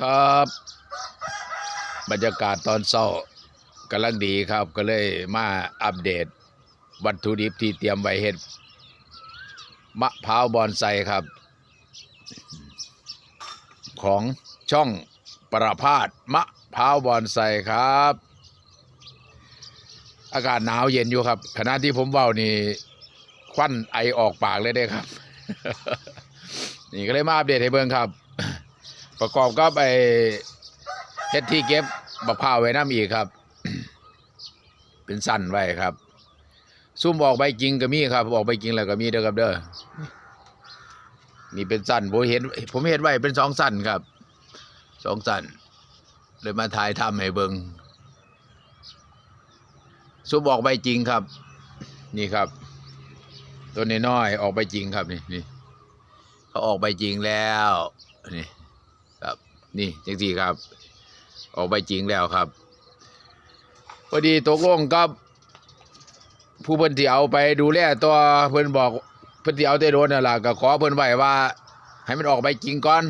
ครับ บรรยากาศตอนเช้ากำลังดีครับก็เลยมาอัปเดต วัตถุดิบที่เตรียมไว้เฮ็ดมะพร้าวบอนไซครับ ของช่องประพาสมะพร้าวบอนไซครับ อากาศหนาวเย็นอยู่ครับขณะที่ผมเว้านี่ควันไอออกปากเลยเด้ครับ นี่ก็เลยมาอัปเดตให้เบิ่งครับ ประกอบกับไอเฮ็ดที่เก็บบักพร้าวไว้น้ำอีกครับ เป็นสั้นไว้ครับ ซุ่มออกใบจริงก็มีครับ ออกใบจริงแล้วก็มีเด้อครับเด้อนี่เป็นสั้นผมเห็นผมเห็นไว้เป็นสองสั้นครับสองสั้นเลยมาถ่ายทำให้เบิงซุ่มออกใบจริงครับ นี่ครับ ตัวน้อยๆออกใบจริงครับนี่นี่เขาออกใบจริงแล้วนี่ นี่จังสี่ครับ ออกใบจริงแล้วครับพอดีตกลงกับ ผู้เพิ่นที่เอาไปดูแลตัวเพิ่นบอกเพิ่นที่เอาแต่โดนนั่นล่ะก็ขอเพิ่นไว้ว่า ให้มันออกใบจริงก่อน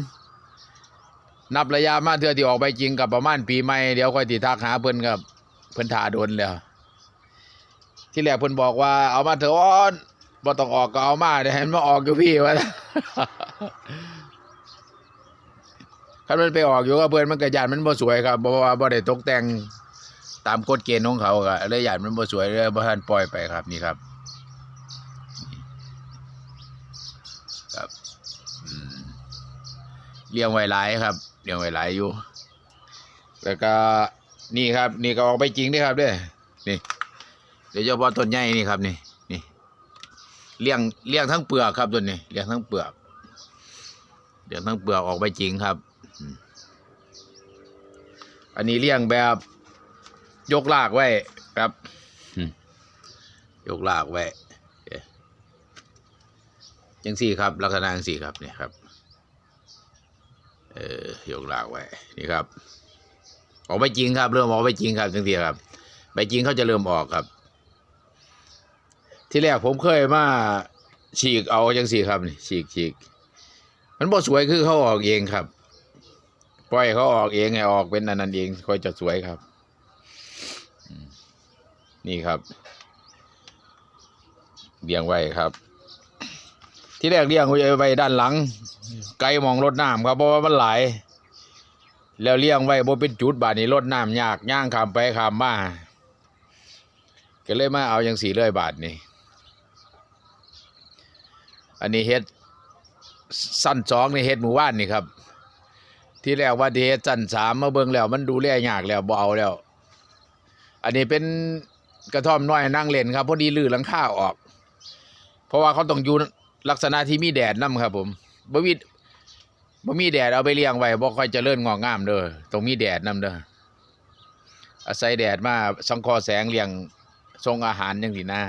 นับระยะมาเทื่อที่ออกใบจริงกับประมาณปีใหม่เดี๋ยวค่อยติทักหาเพิ่นครับเพิ่นท่าโดนแล้วที่แรกเพิ่นบอกว่าเอามาเถอะอ้อนบ่ต้องออกก็เอามาเดี๋ยวให้มันมาออกอยู่พี่ว่า คันมันไปออกอยู่กับเพิ่อนมันก็ยานมันบ่สวยครับเพราะว่าบ่ได้ตกแต่งตามกฎเกณฑ์ของเขาก็เลยหยาดมันบ่สวยเลยบ่ทันปล่อยไปครับนี่ครับครับเลี้ยงไว้หลายครับเลี้ยงไว้หลายอยู่ แล้วก็นี่ครับ นี่ก็ออกไปจริงด้อครับด้อนี่เดี๋ยวเฉพาะต้นใหญ่นี่ครับ นี่นี่เลี้ยงเลี้ยงทั้งเปลือกครับต้นนี้เลี้ยงทั้งเปลือกเลี้ยงทั้งเปลือกออกไปจริงครับ อืมอันนี้เลี้ยงแบบยกลากไว้ครับอืมยกลากไว้เอ๊ะจังสี่ครับ ลักษณะจังสี่ครับเนี่ยครับ เออยกลากไว้นี่ครับ ออกไปจริงครับ เริ่มออกไปจริงครับจังสี่ครับใบจริงเขาจะเริ่มออกครับ ที่แรกผมเคยมาฉีกเอาจังสี่ครับนี่ฉีกฉีกมันบ่สวยคือเขาออกเองครับ ปล่อยเขาออกเองไงออกเป็นอันนั้นเองค่อยจะสวยครับนี่ครับเลี้ยงไว้ครับ ที่แรกเลี้ยงไว้ด้านหลัง ไกลมองรถน้ำครับเพราะว่ามันไหลแล้วเลี้ยงไว้บ่เป็นจุดบาดนี้รถน้ำยากย่างขามไปขามมาก็เลยมาเอาอย่างสีเล่ยบาทนี่อันนี้เฮ็ดสั้นสองในเฮ็ดหมู่บ้านนี่ครับ ที่แรกว่าเฮ็ดสั้นสามมาเบิ่งแล้ว มันดูแลยากแล้วบ่เอาแล้ว อันนี้เป็นกระท่อมน้อยนั่งเล่นครับพอดีลื้อหลังคาออก เพราะว่าเขาต้องอยู่ลักษณะที่มีแดดนํครับ ผมบ่มีบ่มีแดดเอาไปเลี้ยงไว้บ่ค่อยจะเจริญงอกงามเด้อต้องมีแดดนํเด้ออาศัยแดดมาสังคราะห์แสงเลี้ยงทรงอาหารจังซี่นะ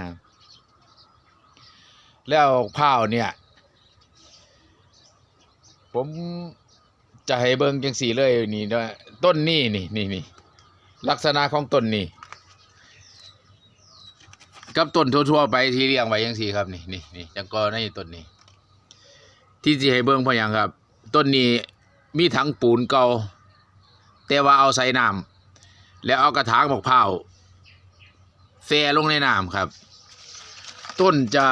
แล้วข้าวเนี่ย ผม จะให้เบิ่งจังซี่เลยนี่ด้อต้นนี้นี่นี่นี่ลักษณะของต้นนี่กับต้นทั่วๆไปที่เลี้ยงไว้ยังสี่ครับนี่นี่นี่จังก็ในต้นนี้ ที่สิให้เบิ่งเพราะหยังครับ ต้นนี้มีถังปูนเก่าแต่ว่าเอาใส่น้ำแล้วเอากระถางมะพร้าวแฟ่ลงในน้ำครับ ต้นจะ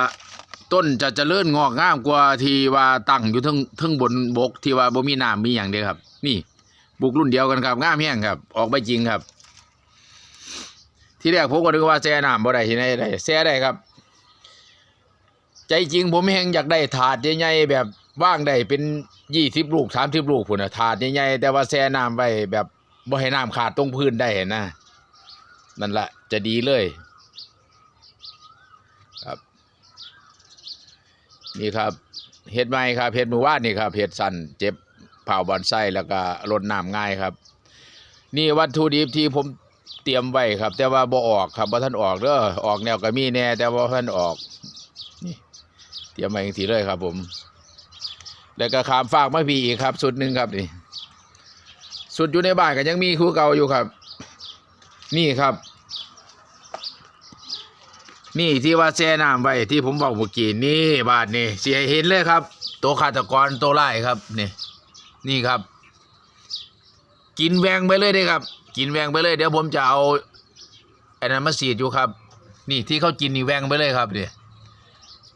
ต้นจะเจริญงอกงามกว่าที่ว่าตั้งอยู่ทั้งทั้งบนบกที่ว่าบ่มีน้ำมีอย่างเดียวครับ นี่บุกรุ่นเดียวกันครับงามแห้งครับ ออกไปจริงครับ ที่แรกผมก็นึกว่าแช่น้ำบ่ได้ที่ไหนได้แช่ได้ครับ ใจจริงผมแห้งอยากได้ถาดใหญ่ๆแบบว่างได้เป็นยี่สิบลูกสามสิบลูกพุ่นนะถาดใหญ่ๆแต่ว่าแช่น้ำไว้แบบบ่ให้น้ำขาดตรงพื้นได้นะนั่นแหละจะดีเลย ครับ นี่ครับเห็ดไม้ครับเห็ดมือวาดนี่ครับเห็ดสันเจ็บเผาบอนไส้แล้วก็ลดน้ำง่ายครับ นี่วัตถุดิบที่ผมเตรียมไว้ครับ แต่ว่าบ่ออกครับบ่ท่านออกเด้อออกแนวก็มีแน่ แต่ว่าท่านออกนี่เตรียมไว้อย่างที่เลยครับ ผม แล้วก็ขามฝากมาพีอีกครับ สุดหนึ่งครับนี่สุดอยู่ในบ้านก็ยังมีคู่เก่าอยู่ครับ นี่ครับ นี่ที่ว่าแช่น้ำไว้ที่ผมบอกเมื่อกี้นี่บาทนี่เสียเห็นเลยครับ ตัวฆาตกรตัวไล่ครับนี่นี่ครับ กินแวงไปเลยด้ครับ กินแวงไปเลย เดี๋ยวผมจะเอาอันนั้นมาสีดอยู่ครับ นี่ที่เขากินนี่แวงไปเลยครับเดี๋ย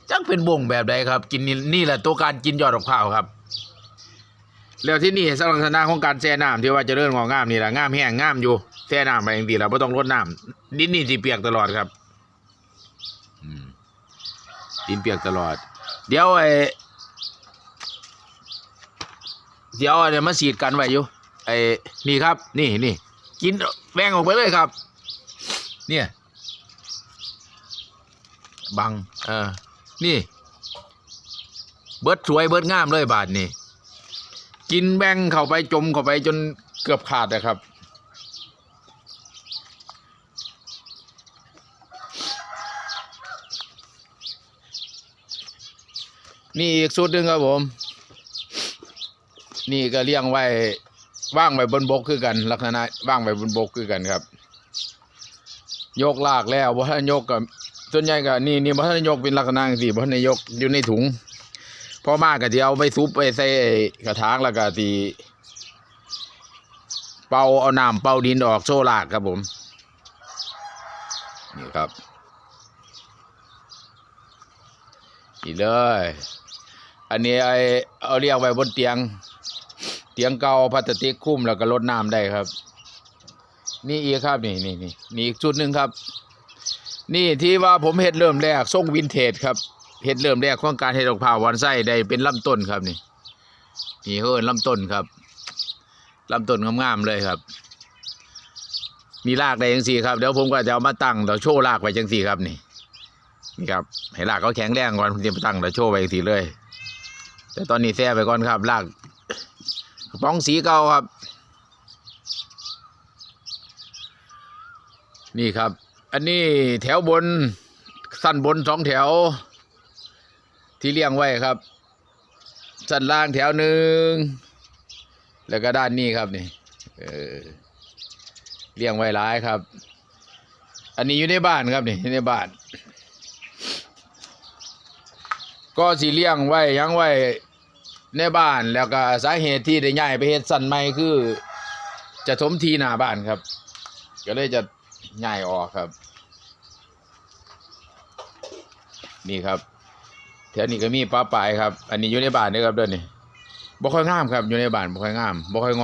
จังเป็นวงแบบใดครับ กินนี่นี่แหละตัวการกินยอดดอกข้าวครับ แล้วที่นี่สำหรับลักษณะของการแช่น้ำที่ว่าจะเริ่มงอกงามนี่แหละงามแห้งงามอยู่แช่น้ำไปอย่างดีแล้วไม่ต้องรดน้ำดินนี่สิเปียกตลอดครับ ดินเปียกตลอด เดี๋ยวไอ้เดี๋ยวอะไรมาสีดกันไว้อยู่ไอ้นี่ครับ นี่นี่กินแวงออกไปเลยครับ เนี่ย บังเออนี่ เบิดสวยเบิดงามเลยบาทนี่กินแบงเข้าไปจมเข้าไปจนเกือบขาดนะครับ นี่อีกสูตรหนึ่งครับผม นี่ก็เลี้ยงไว้ว่างไว้บนบกคือกัน ลักษณะว่างไว้บนบกคือกันครับ ยกลากแล้วบ่ทันยกกับส่วนใหญ่ก็นี่นี่บ่ทันยกเป็นลักษณะจังซี่บ่ทันยกอยู่ในถุงพอมากก็สิเอาไปซุปไปใส่กระถางแล้วก็สิเป่าเอาน้ำเป่าดินออกโซลากครับผม นี่ครับ นี่เลย อันนี้ไอเอาเรียกไว้บนเตียง เตียงเก่าพลาสติกคุ้มแล้วก็ลดน้ำได้ครับ นี่อีกครับนี่นี่นี่นี่อีกจุดหนึ่งครับ นี่ที่ว่าผมเฮ็ดเริ่มแรกทรงวินเทจครับเฮ็ดเริ่มแรกของการเฮ็ดดอกผ้าวันไส้ได้เป็นลำต้นครับนี่นี่เฮินลำต้นครับลำต้นงามๆเลยครับ มีรากได้จังสี่ครับ เดี๋ยวผมก็จะเอามาตั้งเดี๋ยวโชว์รากไว้จังสี่ครับนี่ นี่ครับให้รากเขาแข็งแรงก่อนผมจะมตั้งเดี๋ยวโชว์ไว้จังสี่เลย แต่ตอนนี้แซ่ไปก่อนครับรากป๋องสีเก่าครับ นี่ครับ อันนี้แถวบนสั้นบนสองแถว ที่เลี้ยงไว้ครับ สั้นล่างแถวหนึ่งแล้วก็ด้านนี้ครับนี่เออเลี้ยงไว้หลายครับ อันนี้อยู่ในบ้านครับนี่อยู่ในบ้าน ก็สิเลี้ยงไว้ยังไว้ในบ้านแล้วก็สาเหตุที่ได้ย้ายไปเฮ็ดสันใหม่คือ จะถมทีหน้าบ้านครับ ก็เลยจะย้ายออกครับ นี่ครับแถวนี้ก็มีป้าปลายครับ อันนี้อยู่ในบ้านเด้อครับเด้อนี่บ่ค่อยงามครับอยู่ในบ้านบ่ค่อยงามบ่ค่อยงอ